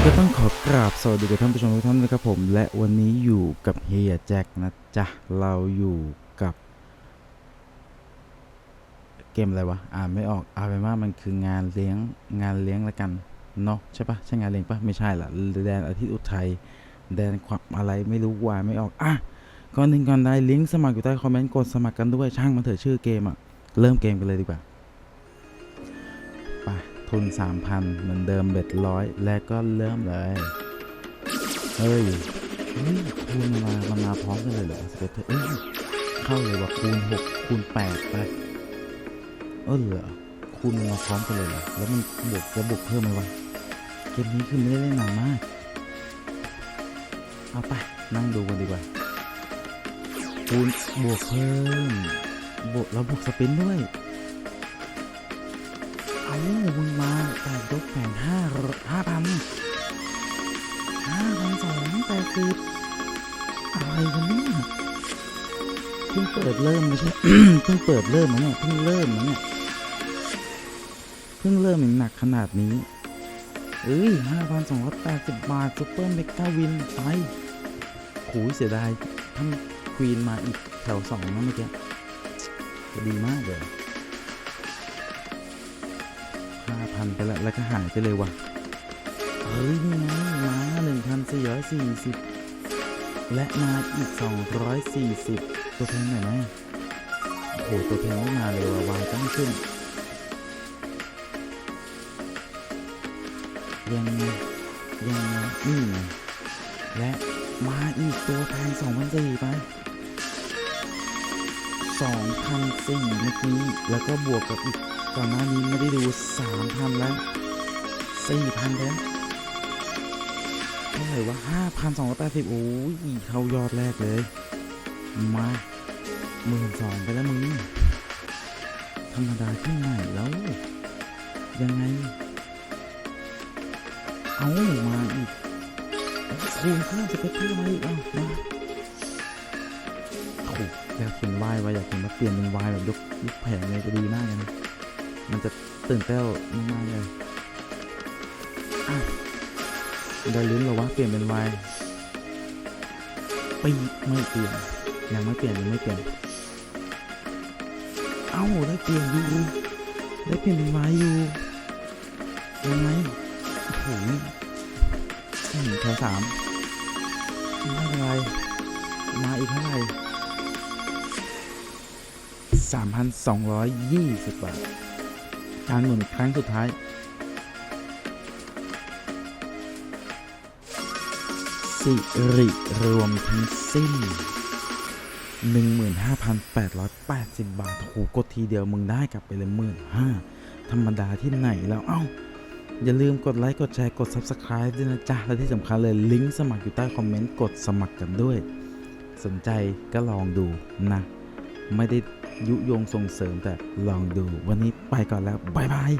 กราบสวัสดีกับท่านผู้ชมทุกท่านนะครับผม และวันนี้อยู่กับเฮียแจ็คนะจ๊ะ เราอยู่กับ เกมอะไรวะ อ่านไม่ออกเอาเป็นว่ามันคืองานเลี้ยงงานเลี้ยงละกันเนาะใช่ปะใช่งานเลี้ยงปะไม่ใช่ละแดนอาทิตย์อุทัยแดนความอะไรไม่รู้วายไม่ออกอะก่อนหนึ่งก่อนใดลิงก์สมัครอยู่ใต้คอมเมนต์กดสมัครกันด้วยช่างมันเถอะชื่อเกมอะเริ่มเกมกันเลยดีกว่า ทุน 3,000 เหมือนเดิมเบ็ดร้อยและก็เริ่มเลย เฮ้ยเฮ้ยคูณมามันมาพร้อมกันเลยเหรอสเปเตอร์เอ้ยเข้าเลยว่าคูณหกคูณแปดไป เออเหรอคูณมันมาพร้อมกันเลยเหรอแล้วมันบวกจะบวกเพิ่มไหมวะเกมนี้คือไม่ได้เล่นนานมาก เอาไปนั่งดูกันดีกว่าคูณบวกเพิ่มบวกแล้วบวกสปินด้วย อะไรกันเนี่ยเพิ่งเปิดเริ่มไม่ใช่เพิ่งเปิดเริ่มนะเนี่ยเพิ่งเริ่มนะเนี่ยเพิ่งเริ่มหนักขนาดนี้เอ้ยห้าพันสองร้อยแปดสิบบาทซุปเปอร์เมกาวินไปโอยเสียดายท่านควีนมาอีกแถวสองนะเมื่อกี้จะดีมากเลยห้าพันไปแล้วแล้วก็หายไปเลยว่ะเฮ้ยนี่ไงมา1,440 และมาอีก 240 ตัวแพงหน่อยไหมโอ้โหตัวแพงไม่มาเลยว่ะวายก็ไม่ขึ้นยังยังไงนี่ไงและมาอีกตัวแพง2,400ไป2,400เมื่อกี้แล้วก็บวกกับอีกก่อนหน้านี้ไม่ได้ดู 3,000 แล้ว 4,000 แล้ว ท่าไหร่วะห้าพันสองร้อยแปดสิบโอ้ยเข้ายอดแรกเลย มาหมื่นสองไปแล้วมึงธรรมดาที่ไหนแล้ว ยังไง เอามาอีกคูณเพิ่มจะไปเพิ่มมาอีกเอ้ามาโอ้โหอยากเห็นวายว่ะอยากเห็นว่าเปลี่ยนเป็นวายแบบยกยกแผงเลยจะดีมากเลยมันจะตื่นเต้นมากๆเลยอะ ได้ลุ้นเหรอวะเปลี่ยนเป็นวายปีไม่เปลี่ยนยังไม่เปลี่ยนยังไม่เปลี่ยนเอ้าได้เปลี่ยนอยู่ได้เปลี่ยนเป็นวายอยู่ยังไงโอ้โหแถวสามไม่เป็นไรมาอีกเท่าไหร่สามพันสองร้อยยี่สิบบาทการหมุนครั้งสุดท้าย สิริรวมทั้งสิ้น 15,880 บาทโหกดทีเดียวมึงได้กลับไปเลยหมื่นห้าธรรมดาที่ไหนแล้วเอ้า อย่าลืมกดไลค์ กดแชร์ กด Subscribe ด้วยนะจ๊ะ และที่สำคัญเลยลิงก์สมัครอยู่ใต้คอมเมนต์ กดสมัครกันด้วย สนใจก็ลองดูนะ ไม่ได้ยุยงส่งเสริมแต่ลองดู วันนี้ไปก่อนแล้ว บ๊ายบาย